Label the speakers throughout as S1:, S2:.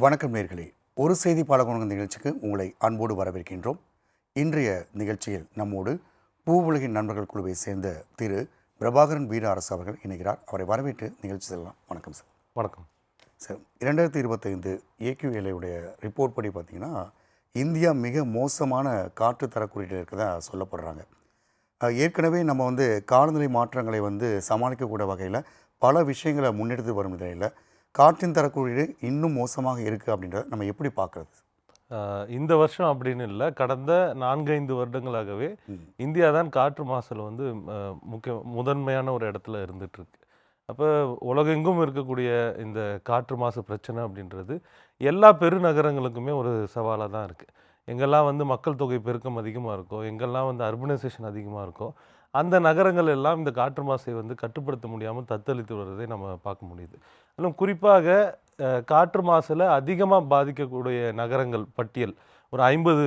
S1: வணக்கம் நேர்களே. ஒரு செய்தி பாலகுணங்க நிகழ்ச்சிக்கு உங்களை அன்போடு வரவேற்கின்றோம். இன்றைய நிகழ்ச்சியில் நம்மோடு பூவுலகின் நண்பர்கள் குழுவை சேர்ந்த திரு பிரபாகரன் வீர அரசு அவர்கள் இணைகிறார். அவரை வரவேற்று நிகழ்ச்சி செல்லலாம். வணக்கம் சார்.
S2: வணக்கம்.
S1: சார் இரண்டாயிரத்தி இருபத்தைந்து ஏக்யூஎல்ஐயுடைய ரிப்போர்ட் படி பார்த்தீங்கன்னா இந்தியா மிக மோசமான காற்று தர குறியீட்டில் இருக்கதா சொல்லப்படுறாங்க. ஏற்கனவே நம்ம வந்து காலநிலை மாற்றங்களை வந்து சமாளிக்கக்கூடிய வகையில் பல விஷயங்களை முன்னெடுத்து வரும் நிலையில் காற்றின் தர குறியீடு இன்னும் மோசமாக இருக்குது அப்படின்றத நம்ம எப்படி பார்க்குறது?
S2: இந்த வருஷம் அப்படின்னு இல்லை. கடந்த நான்கைந்து வருடங்களாகவே இந்தியா தான் காற்று மாசுல வந்து முக்கிய முதன்மையான ஒரு இடத்துல இருந்துட்டு இருக்கு அப்போ உலகெங்கும் இருக்கக்கூடிய இந்த காற்று மாசு பிரச்சனை அப்படின்றது எல்லா பெருநகரங்களுக்குமே ஒரு சவாலாக தான் இருக்குது எங்கெல்லாம் வந்து மக்கள் தொகை பெருக்கம் அதிகமாக இருக்கோ எங்கெல்லாம் வந்து அர்பனைசேஷன் அதிகமாக இருக்கோ அந்த நகரங்கள் எல்லாம் இந்த காற்று மாசை வந்து கட்டுப்படுத்த முடியாமல் தத்தளித்து வருவதை நம்ம பார்க்க முடியுது இன்னும் குறிப்பாக காற்று மாசுல அதிகமாக பாதிக்கக்கூடிய நகரங்கள் பட்டியல் ஒரு ஐம்பது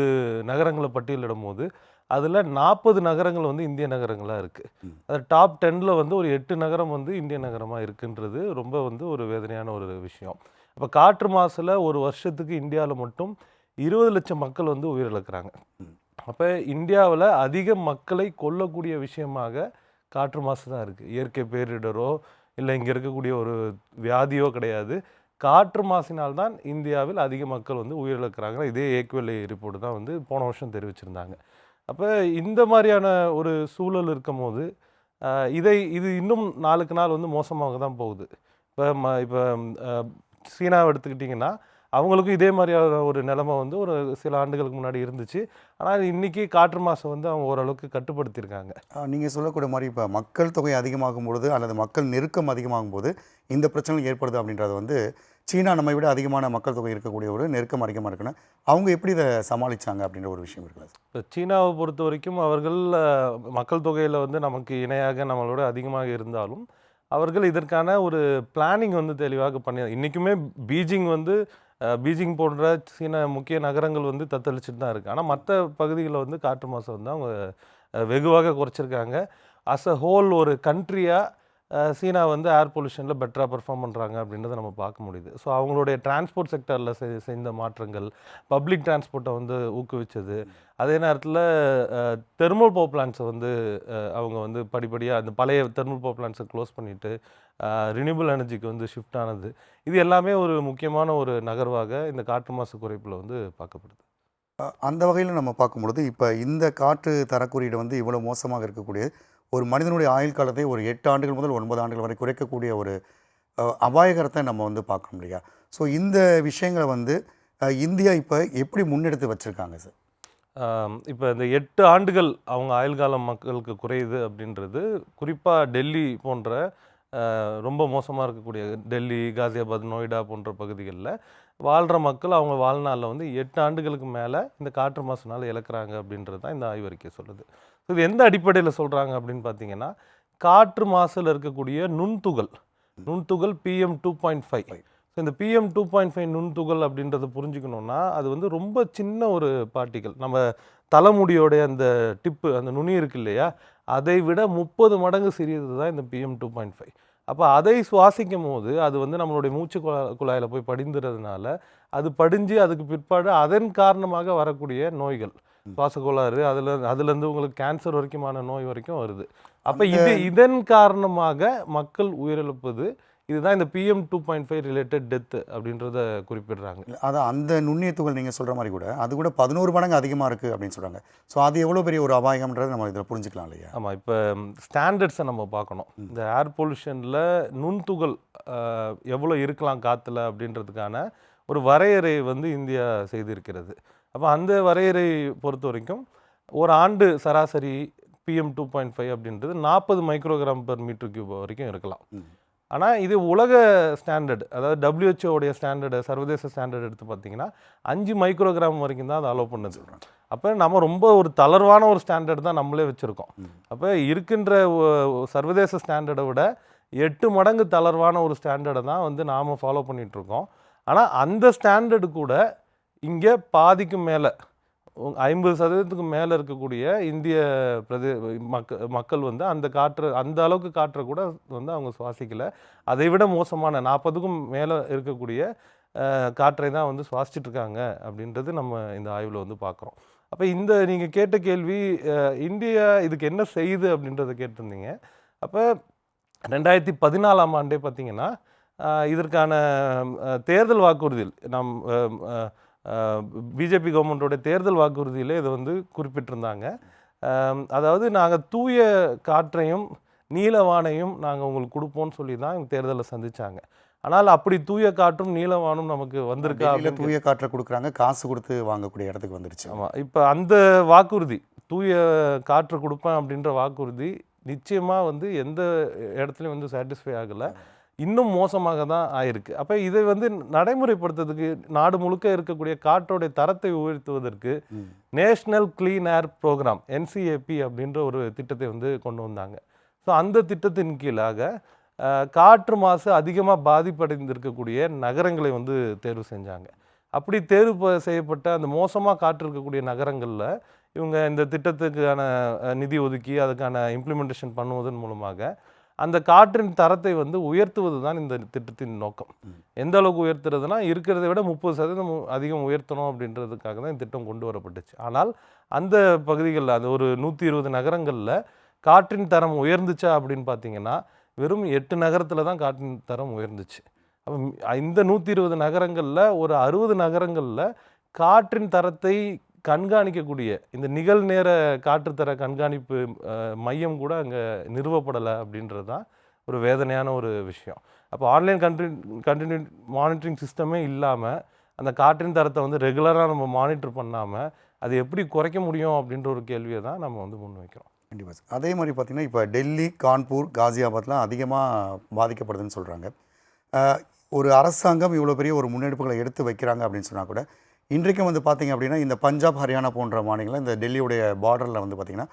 S2: நகரங்களை பட்டியலிடும் போது அதில் நாற்பது நகரங்கள் வந்து இந்திய நகரங்களாக இருக்குது. அது டாப் டென்னில் வந்து ஒரு எட்டு நகரம் வந்து இந்திய நகரமாக இருக்குன்றது ரொம்ப வந்து ஒரு வேதனையான ஒரு விஷயம் அப்போ காற்று மாசுல ஒரு வருஷத்துக்கு இந்தியாவில் மட்டும் இருபது லட்சம் மக்கள் வந்து உயிரிழக்கிறாங்க. அப்போ இந்தியாவில் அதிக மக்களை கொல்லக்கூடிய விஷயமாக காற்று மாசு தான் இருக்குது இயற்கை பேரிடரோ இல்லை இங்கே இருக்கக்கூடிய ஒரு வியாதியோ கிடையாது. காற்று மாசினால்தான் இந்தியாவில் அதிக மக்கள் வந்து உயிரிழக்கிறாங்க. இதே ஏக்குவெல்லை ரிப்போர்ட் தான் வந்து போன வருஷம் தெரிவிச்சிருந்தாங்க. அப்போ இந்த மாதிரியான ஒரு சூழல் இருக்கும் போது இதை இது இன்னும் நாளுக்கு நாள் வந்து மோசமாக தான் போகுது. இப்போ ம இப்போ சீனாவை எடுத்துக்கிட்டிங்கன்னா அவங்களுக்கும் இதே மாதிரியான ஒரு நிலைமை வந்து ஒரு சில ஆண்டுகளுக்கு முன்னாடி இருந்துச்சு. ஆனால் இன்னைக்கு காற்று மாசை வந்து அவங்க ஓரளவுக்கு கட்டுப்படுத்தியிருக்காங்க.
S1: நீங்கள் சொல்லக்கூடிய மாதிரி இப்போ மக்கள் தொகை அதிகமாகும் பொழுது அல்லது மக்கள் நெருக்கம் அதிகமாகும் போது இந்த பிரச்சனை ஏற்படுது அப்படின்றது வந்து சீனா நம்மை விட அதிகமான மக்கள் தொகை இருக்கக்கூடிய ஒரு நெருக்கம் அதிகமாக இருக்குன்னா அவங்க எப்படி இதை சமாளிச்சாங்க அப்படின்ற ஒரு விஷயம் இருக்குல்ல
S2: இப்போ சீனாவை பொறுத்த வரைக்கும் அவர்கள் மக்கள் தொகையில் வந்து நமக்கு இணையாக நம்மளோட அதிகமாக இருந்தாலும் அவர்கள் இதற்கான ஒரு பிளானிங் வந்து தெளிவாக பண்ணி இன்றைக்குமே பீஜிங் வந்து பீஜிங் போன்ற சீன முக்கிய நகரங்கள் வந்து தத்தளிச்சுட்டு தான் இருக்குது ஆனால் மற்ற பகுதிகளில் வந்து காற்று மாசம் வந்து அவங்க வெகுவாக குறைச்சிருக்காங்க. அஸ் அ ஹோல் ஒரு கண்ட்ரியாக சீனா வந்து ஏர் பொல்யூஷனில் பெட்டராக பெர்ஃபார்ம் பண்ணுறாங்க அப்படின்றத நம்ம பார்க்க முடியுது. ஸோ அவங்களுடைய டிரான்ஸ்போர்ட் செக்டரில் செய்த மாற்றங்கள் பப்ளிக் டிரான்ஸ்போர்ட்டை வந்து ஊக்குவிச்சது. அதே நேரத்தில் தெர்மல் பவர் பிளான்ஸை வந்து அவங்க வந்து படிப்படியாக அந்த பழைய தெர்மல் பவர் பிளான்ஸை க்ளோஸ் பண்ணிவிட்டு ரினியூபிள் எனர்ஜிக்கு வந்து ஷிஃப்ட் ஆனது. இது எல்லாமே ஒரு முக்கியமான ஒரு நகர்வாக இந்த காற்று மாசு குறைப்பில் வந்து பார்க்கப்படுது.
S1: அந்த வகையில் நம்ம பார்க்கும்பொழுது இப்போ இந்த காற்று தரக்குறியீடு வந்து இவ்வளோ மோசமாக இருக்கக்கூடிய ஒரு மனிதனுடைய ஆயுள் காலத்தை ஒரு எட்டு ஆண்டுகள் முதல் ஒன்பது ஆண்டுகள் வரை குறைக்கக்கூடிய ஒரு அபாயகரத்தை நம்ம வந்து பார்க்கணும் இல்லையா? ஸோ இந்த விஷயங்களை வந்து இந்தியா இப்போ எப்படி முன்னெடுத்து வச்சுருக்காங்க சார்?
S2: இப்போ இந்த எட்டு ஆண்டுகள் அவங்க ஆயுள் காலம் மக்களுக்கு குறையுது அப்படின்றது குறிப்பாக டெல்லி போன்ற ரொம்ப மோசமாக இருக்கக்கூடிய டெல்லி காசியாபாத் நொய்டா போன்ற பகுதிகளில் வாழ்கிற மக்கள் அவங்க வாழ்நாளில் வந்து எட்டு ஆண்டுகளுக்கு மேலே இந்த காற்று மாசுனால இழக்கிறாங்க அப்படின்றது தான் இந்த ஆய்வறிக்கை சொல்லுது. இது எந்த அடிப்படையில் சொல்கிறாங்க அப்படின்னு பார்த்தீங்கன்னா காற்று மாசில் இருக்கக்கூடிய நுண்துகள் நுண்துகள் PM two point five so இந்த பிஎம் டூ பாயிண்ட் ஃபைவ் நுண்துகள் அப்படின்றத புரிஞ்சுக்கணுன்னா அது வந்து ரொம்ப சின்ன ஒரு பார்ட்டிகள் நம்ம தலைமுடியோடைய அந்த டிப்பு அந்த நுனி இருக்கு இல்லையா அதை விட முப்பது மடங்கு சிறியது தான் இந்த பிஎம் டூ பாயிண்ட் ஃபைவ் அப்போ அதை சுவாசிக்கும் போது அது வந்து நம்மளுடைய மூச்சு குழா குழாயில் போய் படிந்துறதுனால அது படிஞ்சு அதுக்கு பிற்பாடு அதன் காரணமாக வரக்கூடிய நோய்கள். சுவாச கோளாறு அதில் அதுலேருந்து உங்களுக்கு கேன்சர் வரைக்குமான நோய் வரைக்கும் வருது. அப்போ இது இதன் காரணமாக மக்கள் உயிரிழப்பது இதுதான் இந்த PM two point five related death அப்படின்றத குறிப்பிடுறாங்க.
S1: அதான் அந்த நுண்ணிய துகள் நீங்கள் சொல்கிற மாதிரி கூட அது கூட பதினோரு மடங்கு அதிகமாக இருக்குது அப்படின்னு சொல்கிறாங்க ஸோ அது எவ்வளோ பெரிய ஒரு அபாயம்ன்றதை நம்ம இதில் புரிஞ்சுக்கலாம் இல்லையா?
S2: ஆமாம் இப்போ ஸ்டாண்டர்ட்ஸை நம்ம பார்க்கணும். இந்த ஏர் பொல்யூஷனில் நுண்துகள் எவ்வளோ இருக்கலாம் காற்றுல அப்படின்றதுக்கான ஒரு வரையறை வந்து இந்தியா செய்திருக்கிறது. அப்போ அந்த வரையறை பொறுத்த வரைக்கும் ஒரு ஆண்டு சராசரி பிஎம் டூ பாயிண்ட் ஃபைவ் அப்படின்றது நாற்பது மைக்ரோகிராம் பெர் மீட்டர் கியூப் வரைக்கும் இருக்கலாம். ஆனால் இது உலக ஸ்டாண்டர்ட் அதாவது உடைய ஸ்டாண்டர்டு சர்வதேச ஸ்டாண்டர்ட் எடுத்து பார்த்தீங்கன்னா அஞ்சு மைக்ரோகிராம் வரைக்கும் தான் அதை அலோவ் பண்ணுது. அப்போ நம்ம ரொம்ப ஒரு தளர்வான ஒரு ஸ்டாண்டர்ட் தான் நம்மளே வச்சுருக்கோம். அப்போ இருக்கின்ற சர்வதேச ஸ்டாண்டர்டை விட எட்டு மடங்கு தளர்வான ஒரு ஸ்டாண்டர்டை தான் வந்து நாம் ஃபாலோ இருக்கோம். ஆனால் அந்த ஸ்டாண்டர்டு கூட இங்கே பாதிக்கும் மேலே ஐம்பது சதவீதத்துக்கு மேலே இருக்கக்கூடிய இந்திய பிரதே மக்க மக்கள் வந்து அந்த காற்று அந்த அளவுக்கு காற்றை கூட வந்து அவங்க சுவாசிக்கலை. அதை விட மோசமான நாற்பதுக்கும் மேலே இருக்கக்கூடிய காற்றை தான் வந்து சுவாசிச்சுட்டு இருக்காங்க அப்படின்றது நம்ம இந்த ஆய்வில் வந்து பார்க்குறோம் அப்போ இந்த நீங்கள் கேட்ட கேள்வி இந்தியா இதுக்கு என்ன செய்யுது அப்படின்றத கேட்டிருந்தீங்க. அப்போ ரெண்டாயிரத்தி பதினாலாம் ஆண்டே பார்த்தீங்கன்னா இதற்கான தேர்தல் வாக்குறுதியில் நம் பிஜேபி கவர்மெண்ட்டோட தேர்தல் வாக்குறுதியில் இதை வந்து குறிப்பிட்டிருந்தாங்க. அதாவது நாங்கள் தூய காற்றையும் நீலவானையும் நாங்கள் உங்களுக்கு கொடுப்போம்னு சொல்லி தான் இவங்க தேர்தலை சந்திச்சாங்க. ஆனால் அப்படி தூய காற்றும் நீலவானும் நமக்கு வந்திருக்கா
S1: தூய காற்றை கொடுக்குறாங்க காசு கொடுத்து வாங்கக்கூடிய இடத்துக்கு வந்துருச்சு.
S2: ஆமாம் இப்போ அந்த வாக்குறுதி தூய காற்று கொடுப்பேன் அப்படின்ற வாக்குறுதி நிச்சயமாக வந்து எந்த இடத்துலையும் வந்து சாட்டிஸ்ஃபை ஆகலை. இன்னும் மோசமாக தான் ஆயிருக்கு. அப்போ இதை வந்து நடைமுறைப்படுத்துறதுக்கு நாடு முழுக்க இருக்கக்கூடிய காற்றோடைய தரத்தை உயர்த்துவதற்கு. National clean air programme NCAP அப்படின்ற ஒரு திட்டத்தை வந்து கொண்டு வந்தாங்க. ஸோ அந்த திட்டத்தின் கீழாக காற்று மாசு அதிகமாக பாதிப்படைந்திருக்கக்கூடிய நகரங்களை வந்து தேர்வு செஞ்சாங்க. அப்படி தேர்வு செய்யப்பட்ட அந்த மோசமாக காற்று இருக்கக்கூடிய நகரங்களில் இவங்க இந்த திட்டத்துக்கான நிதி ஒதுக்கி அதுக்கான இம்ப்ளிமெண்டேஷன் பண்ணுவதன் மூலமாக அந்த காற்றின் தரத்தை வந்து உயர்த்துவது தான் இந்த திட்டத்தின் நோக்கம். எந்த அளவுக்கு உயர்த்துறதுனா இருக்கிறதை விட முப்பது சதவீதம் அதிகம் உயர்த்தணும் அப்படின்றதுக்காக தான் இந்த திட்டம் கொண்டு வரப்பட்டுச்சு. ஆனால் அந்த பகுதிகளில் அந்த ஒரு நூற்றி இருபது நகரங்களில் காற்றின் தரம் உயர்ந்துச்சா அப்படின்னு பார்த்தீங்கன்னா வெறும் எட்டு நகரத்தில் தான் காற்றின் தரம் உயர்ந்துச்சு. அப்போ இந்த நூற்றி இருபது நகரங்களில் ஒரு அறுபது நகரங்களில் காற்றின் தரத்தை கண்காணிக்கக்கூடிய இந்த நிகழ்நேர காற்றுத்தர கண்காணிப்பு மையம் கூட அங்கே நிறுவப்படலை அப்படின்றது தான் ஒரு வேதனையான ஒரு விஷயம். அப்போ ஆன்லைன் கண்ட்ரி கண்டினியூ மானிட்டரிங் சிஸ்டமே இல்லாமல் அந்த காற்றின் தரத்தை வந்து ரெகுலராக நம்ம மானிட்டர் பண்ணாமல் அது எப்படி குறைக்க முடியும் அப்படின்ற ஒரு கேள்வியை தான் நம்ம வந்து முன்வைக்கிறோம்
S1: கண்டிப்பாக சார். அதே மாதிரி பார்த்திங்கன்னா இப்போ டெல்லி கான்பூர் காசியாபாத்லாம் அதிகமாக பாதிக்கப்படுதுன்னு சொல்கிறாங்க ஒரு அரசாங்கம் இவ்வளோ பெரிய ஒரு முன்னெடுப்புகளை எடுத்து வைக்கிறாங்க அப்படின்னு சொன்னால் கூட இன்றைக்கும் வந்து பார்த்தீங்க அப்படின்னா இந்த பஞ்சாப் ஹரியானா போன்ற மாநிலங்கள் இந்த டெல்லியுடைய பார்டரில் வந்து பார்த்திங்கன்னா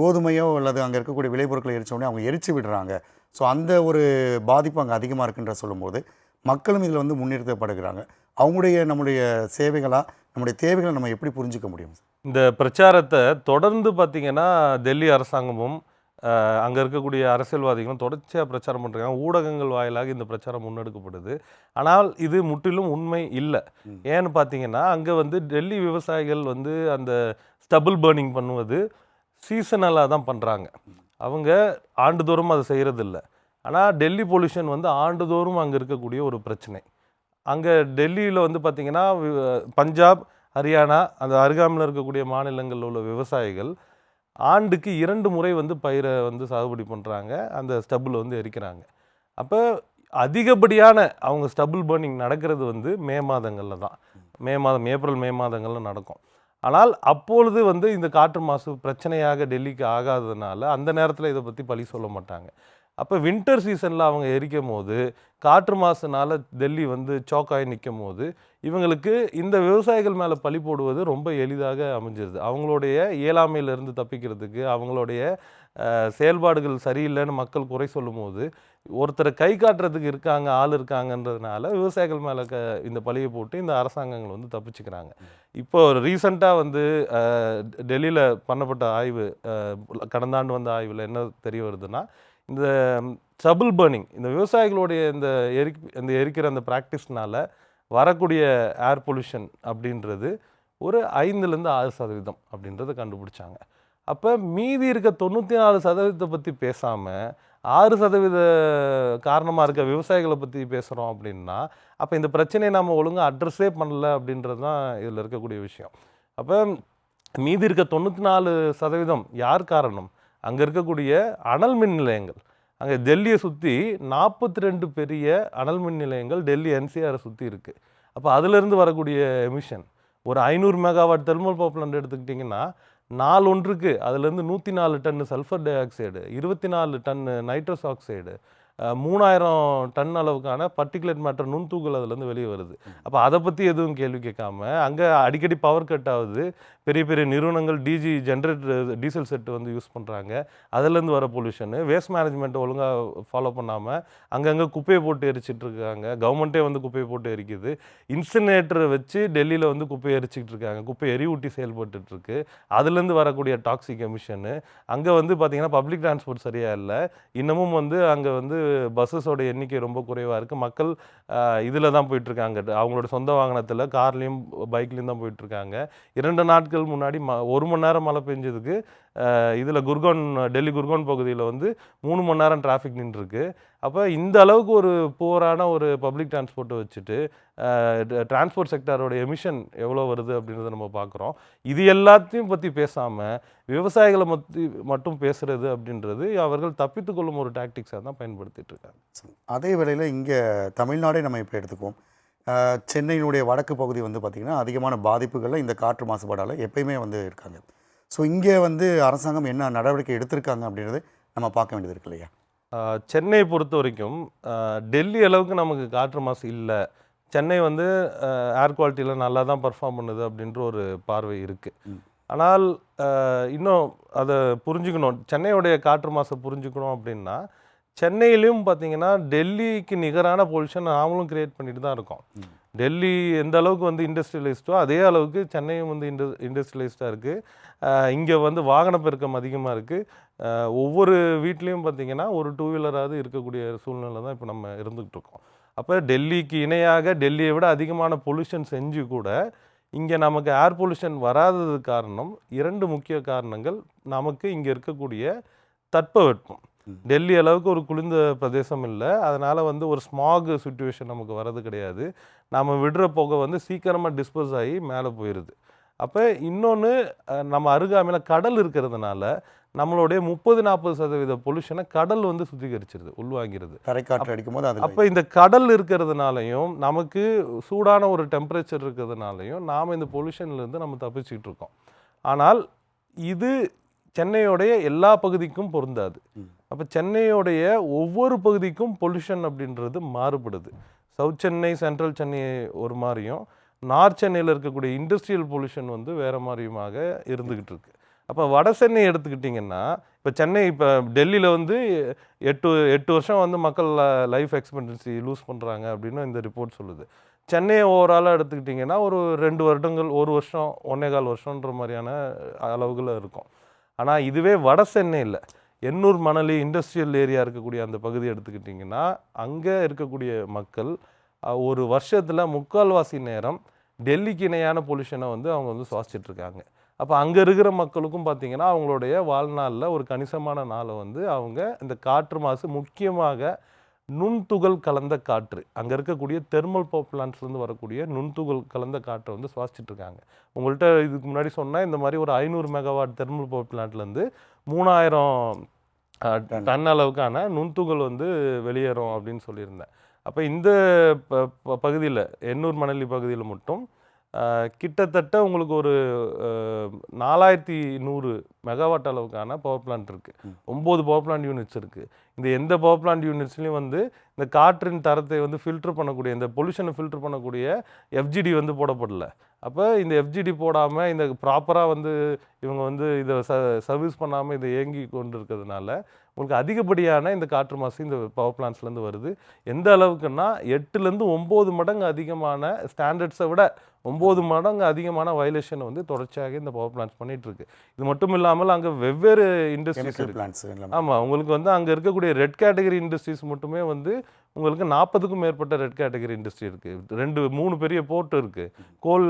S1: கோதுமையோ அல்லது அங்கே இருக்கக்கூடிய விளைபொருட்களை எரிச்சோடனே அவங்க எரிச்சு விடுறாங்க. ஸோ அந்த ஒரு பாதிப்பு அங்கே அதிகமாக இருக்குன்ற சொல்லும்போது மக்களும் இதில் வந்து முன்னிறுத்தப்படுகிறாங்க. அவங்களுடைய நம்முடைய சேவைகளாக நம்முடைய தேவைகளை நம்ம எப்படி புரிஞ்சிக்க முடியும்?
S2: இந்த பிரச்சாரத்தை தொடர்ந்து பார்த்திங்கன்னா டெல்லி அரசாங்கமும் அங்கே இருக்கக்கூடிய அரசியல்வாதிகளும் தொடர்ச்சியாக பிரச்சாரம் பண்ணுறாங்க ஊடகங்கள் வாயிலாக இந்த பிரச்சாரம் முன்னெடுக்கப்படுது. ஆனால் இது முற்றிலும் உண்மை இல்லை. ஏன்னு பார்த்தீங்கன்னா அங்கே வந்து டெல்லி விவசாயிகள் வந்து அந்த ஸ்டபுள் பர்னிங் பண்ணுவது சீசனலாக தான் பண்ணுறாங்க அவங்க ஆண்டுதோறும் அதை செய்கிறதில்ல ஆனால் டெல்லி பொல்யூஷன் வந்து ஆண்டுதோறும் அங்கே இருக்கக்கூடிய ஒரு பிரச்சனை. அங்கே டெல்லியில் வந்து பார்த்திங்கன்னா பஞ்சாப் ஹரியானா அந்த அருகாமையில் இருக்கக்கூடிய மாநிலங்களில் உள்ள விவசாயிகள் ஆண்டுக்கு இரண்டு முறை வந்து பயிரை வந்து சாகுபடி பண்ணுறாங்க அந்த ஸ்டபுள் வந்து எரிக்கிறாங்க. அப்போ அதிகப்படியான அவங்க ஸ்டபுள் பர்னிங் நடக்கிறது வந்து மே மாதங்களில் தான். மே மாதம் ஏப்ரல் மே மாதங்களில் நடக்கும். ஆனால் அப்பொழுது வந்து இந்த காற்று மாசு பிரச்சனையாக டெல்லிக்கு ஆகாததுனால அந்த நேரத்தில் இதை பற்றி பழி சொல்ல மாட்டாங்க. அப்போ வின்டர் சீசனில் அவங்க எரிக்கும் போது காற்று மாசுனால டெல்லி வந்து சோக்காய் நிற்கும் போது இவங்களுக்கு இந்த விவசாயிகள் மேலே பழி போடுவது ரொம்ப எளிதாக அமைஞ்சிருது. அவங்களுடைய இயலாமையிலிருந்து தப்பிக்கிறதுக்கு அவங்களுடைய செயல்பாடுகள் சரியில்லைன்னு மக்கள் குறை சொல்லும்போது ஒருத்தரை கை காட்டுறதுக்கு இருக்காங்க ஆள் இருக்காங்கன்றதுனால விவசாயிகள் மேலே க இந்த பழியை போட்டு இந்த அரசாங்கங்கள் வந்து தப்பிச்சுக்கிறாங்க. இப்போ ரீசண்டாக வந்து டெல்லியில் பண்ணப்பட்ட ஆய்வு கடந்த ஆண்டு வந்த ஆய்வில் என்ன தெரிய வருதுன்னா இந்த சபிள் பர்னிங் இந்த விவசாயிகளுடைய இந்த எரி இந்த எரிக்கிற அந்த ப்ராக்டிஸ்னால் வரக்கூடிய ஏர் பொல்யூஷன் அப்படின்றது ஒரு ஐந்துலேருந்து ஆறு சதவீதம் அப்படின்றத கண்டுபிடிச்சாங்க. அப்போ மீதி இருக்க தொண்ணூற்றி நாலு சதவீதத்தை பற்றி பேசாமல் ஆறு சதவீத காரணமாக இருக்க விவசாயிகளை பற்றி பேசுகிறோம் அப்படின்னா அப்போ இந்த பிரச்சனையை நம்ம ஒழுங்காக அட்ரஸே பண்ணல அப்படின்றது தான் இதில் இருக்கக்கூடிய விஷயம். அப்போ மீதி இருக்க தொண்ணூற்றி நாலு சதவீதம் யார் காரணம்? அங்கே இருக்கக்கூடிய அனல் மின் நிலையங்கள். அங்கே டெல்லியை சுற்றி நாற்பத்தி ரெண்டு பெரிய அனல் மின் நிலையங்கள் டெல்லி என்சிஆரை சுற்றி இருக்குது அப்போ அதிலிருந்து வரக்கூடிய எமிஷன் ஒரு ஐநூறு மெகாவாட் தெர்மல் பவர் பிளான்ட் எடுத்துக்கிட்டிங்கன்னா நாலு ஒன்றுக்கு அதுலேருந்து நூற்றி நாலு டன்னு சல்ஃபர் டை ஆக்சைடு இருபத்தி நாலு டன்னு நைட்ரஸ் ஆக்சைடு மூணாயிரம் டன் அளவுக்கான பர்டிகுலேட் மேட்டர் நுண்தூக்கல் அதுலேருந்து வெளியே வருது. அப்போ அதை பற்றி எதுவும் கேள்வி கேட்காம அங்கே அடிக்கடி பவர் கட் ஆகுது. பெரிய பெரிய நிறுவனங்கள் டிஜி ஜென்ரேட்டர் டீசல் செட்டு வந்து யூஸ் பண்ணுறாங்க அதுலேருந்து வர பொல்யூஷனு வேஸ்ட் மேனேஜ்மெண்ட் ஒழுங்காக ஃபாலோ பண்ணாமல் அங்கங்கே குப்பையை போட்டு எரிச்சிட்டு இருக்காங்க. கவர்மெண்ட்டே வந்து குப்பையை போட்டு எரிக்குது. இன்சினேட்டரை வச்சு டெல்லியில் வந்து குப்பையை எரிச்சிக்கிட்டு இருக்காங்க. குப்பை எரிவூட்டி செயல்பட்டுருக்கு அதுலேருந்து வரக்கூடிய டாக்ஸிக் எமிஷனு அங்கே வந்து பார்த்திங்கன்னா பப்ளிக் டிரான்ஸ்போர்ட் சரியாக இல்லை. இன்னமும் வந்து அங்கே வந்து பஸ்ஸஸோட எண்ணிக்கை ரொம்ப குறைவாக இருக்குது மக்கள் இதில் தான் போயிட்டுருக்காங்க. அவங்களோட சொந்த வாகனத்தில் கார்லேயும் பைக்லேயும் தான் போயிட்டுருக்காங்க. இரண்டு நாட்கள் முன்னாடி ம ஒரு மணி நேரம் மழை பெஞ்சதுக்கு இதில் குர்கான் டெல்லி குர்கான் பகுதியில் வந்து மூணு மணி நேரம் டிராஃபிக் நின்றுருக்கு. அப்போ இந்த அளவுக்கு ஒரு புவரான ஒரு பப்ளிக் டிரான்ஸ்போர்ட்டை வச்சுட்டு டிரான்ஸ்போர்ட் செக்டாரோட எமிஷன் எவ்வளோ வருது அப்படின்றத நம்ம பார்க்குறோம். இது எல்லாத்தையும் பற்றி பேசாமல் விவசாயிகளை மத்தி மட்டும் பேசுறது அப்படின்றது அவர்கள் தப்பித்துக் கொள்ளும் ஒரு டாக்டிக்ஸாக தான் பயன்படுத்திட்டு இருக்காங்க.
S1: அதே வேளையில் இங்கே தமிழ்நாடே நம்ம இப்போ எடுத்துக்குவோம். சென்னையினுடைய வடக்கு பகுதி வந்து பார்த்திங்கன்னா அதிகமான பாதிப்புகளில் இந்த காற்று மாசுபாடால் எப்பயுமே வந்து இருக்காங்க. ஸோ இங்கே வந்து அரசாங்கம் என்ன நடவடிக்கை எடுத்திருக்காங்க அப்படின்றது நம்ம பார்க்க வேண்டியது இருக்கு இல்லையா?
S2: சென்னையை பொறுத்த வரைக்கும் டெல்லி அளவுக்கு நமக்கு காற்று மாசு இல்லை. சென்னை வந்து ஏர் குவாலிட்டியில் நல்லா தான் பர்ஃபார்ம் பண்ணுது அப்படின்ற ஒரு பார்வை இருக்குது. ஆனால் இன்னும் அதை புரிஞ்சுக்கணும். சென்னையுடைய காற்று மாசை புரிஞ்சுக்கணும் அப்படின்னா சென்னையிலையும் பார்த்தீங்கன்னா டெல்லிக்கு நிகரான பொல்யூஷன் நாமளும் கிரியேட் பண்ணிட்டு தான் இருக்கோம். டெல்லி எந்த அளவுக்கு வந்து இண்டஸ்ட்ரியலைஸ்டோ அதே அளவுக்கு சென்னையும் வந்து இண்ட இண்டஸ்ட்ரியலைஸ்டாக இருக்குது இங்கே வந்து வாகன பெருக்கம் அதிகமாக இருக்குது ஒவ்வொரு வீட்லேயும் பார்த்தீங்கன்னா ஒரு டூ வீலராவது இருக்கக்கூடிய சூழ்நிலை தான் இப்போ நம்ம இருந்துகிட்டு இருக்கோம். அப்போ டெல்லிக்கு இணையாக டெல்லியை விட அதிகமான பொல்யூஷன் செஞ்சு கூட இங்கே நமக்கு ஏர் பொல்யூஷன் வராதது காரணம் இரண்டு முக்கிய காரணங்கள் நமக்கு இங்கே இருக்கக்கூடிய தட்பவெட்பம். டெல்லி அளவுக்கு ஒரு குளிர்ந்த பிரதேசம் இல்லை. அதனால் வந்து ஒரு ஸ்மாக் சுச்சுவேஷன் நமக்கு வர்றது கிடையாது. நாம் விடுற புகை வந்து சீக்கிரமாக டிஸ்போஸ் ஆகி மேலே போயிடுது அப்போ இன்னொன்று நம்ம அருகாமையில் கடல் இருக்கிறதுனால நம்மளுடைய முப்பது நாற்பது சதவீத பொல்யூஷனை கடல் வந்து சுத்திகரிச்சிருது உள்வாங்கிறது
S1: தரைக்காற்று அடிக்கும்போது அது
S2: அப்போ இந்த கடல் இருக்கிறதுனாலையும் நமக்கு சூடான ஒரு டெம்பரேச்சர் இருக்கிறதுனாலையும் நாம் இந்த பொல்யூஷன்லேருந்து நம்ம தப்பிச்சுக்கிட்டு இருக்கோம். ஆனால் இது சென்னையோடைய எல்லா பகுதிக்கும் பொருந்தாது. அப்போ சென்னையோடைய ஒவ்வொரு பகுதிக்கும் பொல்யூஷன் அப்படின்றது மாறுபடுது. சவுத் சென்னை சென்ட்ரல் சென்னை ஒரு மாதிரியும் நார்த் சென்னையில் இருக்கக்கூடிய இண்டஸ்ட்ரியல் பொல்யூஷன் வந்து வேறு மாதிரியுமாக இருந்துக்கிட்டு இருக்கு. அப்போ வட சென்னை எடுத்துக்கிட்டிங்கன்னா இப்போ சென்னை இப்போ டெல்லியில் வந்து எட்டு எட்டு வருஷம் வந்து மக்கள் லைஃப் எக்ஸ்பெக்டன்சி லூஸ் பண்ணுறாங்க அப்படின்னு இந்த ரிப்போர்ட் சொல்லுது. சென்னையை ஓவராலாக எடுத்துக்கிட்டிங்கன்னா ஒரு ரெண்டு வருடங்கள் ஒரு வருஷம் ஒன்னே கால் வருஷன்ற மாதிரியான அளவுகள் இருக்கும். ஆனால் இதுவே வட சென்னையில் எண்ணூர் மணலி இண்டஸ்ட்ரியல் ஏரியா இருக்கக்கூடிய அந்த பகுதி எடுத்துக்கிட்டிங்கன்னா அங்கே இருக்கக்கூடிய மக்கள் ஒரு வருஷத்தில் முக்கால்வாசி நேரம் டெல்லிக்கு இணையான பொல்யூஷனை வந்து அவங்க வந்து சுவாசிச்சிட்ருக்காங்க அப்போ அங்கே இருக்கிற மக்களுக்கும் பார்த்தீங்கன்னா அவங்களுடைய வாழ்நாளில் ஒரு கணிசமான நாளை வந்து அவங்க இந்த காற்று மாசு முக்கியமாக நுண்துகள் கலந்த காற்று. அங்கே இருக்கக்கூடிய தெர்மல் பவர் பிளான்ட்ஸ்லேருந்து வரக்கூடிய நுண்துகள் கலந்த காற்றை வந்து சுவாசிச்சுட்டு இருக்காங்க. உங்கள்கிட்ட இதுக்கு முன்னாடி சொன்னால் இந்த மாதிரி ஒரு ஐநூறு மெகாவாட் தெர்மல் பவர் பிளான்ட்லேருந்து மூணாயிரம்
S1: டன்.
S2: அளவுக்கான நுண்துகள் வந்து வெளியேறும் அப்படின்னு சொல்லியிருந்தேன். அப்போ இந்த ப- பகுதியில் எண்ணூர் மணலி பகுதியில் மட்டும் கிட்டத்தட்ட உங்களுக்கு ஒரு நாலாயிரத்தி நூறு மெகாவாட் அளவுக்கான பவர் பிளான்ட் இருக்குது. ஒம்பது பவர் பிளான்ட் யூனிட்ஸ் இருக்குது இந்த எந்த பவர் பிளான்ட் யூனிட்ஸ்லையும் வந்து இந்த காற்றின் தரத்தை வந்து ஃபில்டர் பண்ணக்கூடிய இந்த பொல்யூஷனை ஃபில்டர் பண்ணக்கூடிய எஃப்ஜிடி வந்து போடப்படல. அப்போ இந்த எஃப்ஜிடி போடாமல் இந்த ப்ராப்பராக வந்து இவங்க வந்து இதை ச சர்வீஸ் பண்ணாமல் இதை இயங்கி கொண்டு இருக்கிறதுனால உங்களுக்கு அதிகப்படியான இந்த காற்று மாசு இந்த பவர் பிளான்ட்ஸ்லேருந்து வருது. எந்த அளவுக்குன்னா எட்டுலேருந்து ஒம்பது மடங்கு அதிகமான ஸ்டாண்டர்ட்ஸை விட ஒம்பது மடங்கு அதிகமான வயலேஷனை வந்து தொடர்ச்சியாக இந்த பவர் பிளான்ட்ஸ் பண்ணிட்டு இருக்கு. இது மட்டும் இல்லாமல் அங்கே வெவ்வேறு இண்டஸ்ட்ரீஸ்
S1: எல்லாமே
S2: ஆமாம் உங்களுக்கு வந்து அங்கே இருக்கக்கூடிய ரெட் கேட்டகரி இண்டஸ்ட்ரீஸ் மட்டுமே வந்து உங்களுக்கு நாற்பதுக்கும் மேற்பட்ட ரெட் கேட்டகரி இண்டஸ்ட்ரி இருக்குது ரெண்டு மூணு பெரிய போர்ட் இருக்குது கோல்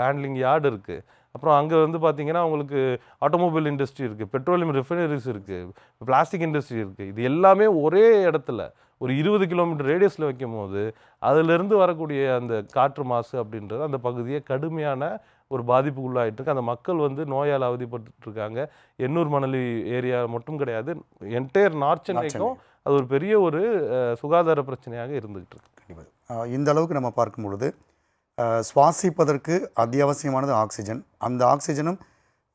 S2: ஹேண்ட்லிங் யார்டு இருக்குது அப்புறம் அங்கே வந்து பார்த்தீங்கன்னா உங்களுக்கு ஆட்டோமொபைல் இண்டஸ்ட்ரி இருக்குது பெட்ரோலியம் ரிஃபைனரிஸ் இருக்குது பிளாஸ்டிக் இண்டஸ்ட்ரி இருக்குது இது எல்லாமே ஒரே இடத்துல ஒரு இருபது கிலோமீட்டர் ரேடியஸில் வைக்கும் போது அதிலிருந்து வரக்கூடிய அந்த காற்று மாசு அப்படின்றது அந்த பகுதியை கடுமையான ஒரு பாதிப்புக்குள்ளாயிட்டு இருக்கு. அந்த மக்கள் வந்து நோயால் அவதிப்பட்டு இருக்காங்க. எண்ணூர் மணலி ஏரியா மட்டும் கிடையாது. என்டையர் நார்த் சென்னைக்கும் அது ஒரு பெரிய ஒரு சுகாதார பிரச்சனையாக இருந்துகிட்டு இருக்கு.
S1: கண்டிப்பாக இந்த அளவுக்கு நம்ம பார்க்கும் பொழுது சுவாசிப்பதற்கு அத்தியாவசியமானது ஆக்சிஜன். அந்த ஆக்சிஜனும்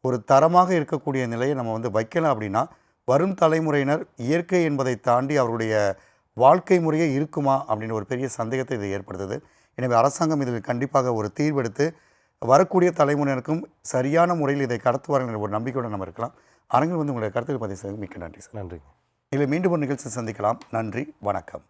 S1: ஒரு தரமாக இருக்கக்கூடிய நிலையை நம்ம வந்து வைக்கலாம் அப்படின்னா வரும் தலைமுறையினர் இயற்கை என்பதை தாண்டி அவருடைய வாழ்க்கை முறையே இருக்குமா அப்படின்னு ஒரு பெரிய சந்தேகத்தை இது ஏற்படுத்துது. எனவே அரசாங்கம் இதில் கண்டிப்பாக ஒரு தீர்வெடுத்து வரக்கூடிய தலைமுறையினருக்கும் சரியான முறையில் இதை கடத்துவார்கள் என்ற ஒரு நம்பிக்கையோடு நம்ம இருக்கலாம். அரங்கில் வந்து உங்களுடைய கருத்துக்கள் பதிவு செய்ய மிக்க நன்றி சார்.
S2: நன்றி
S1: இதில் மீண்டும் ஒரு நிகழ்ச்சி சந்திக்கலாம். நன்றி வணக்கம்.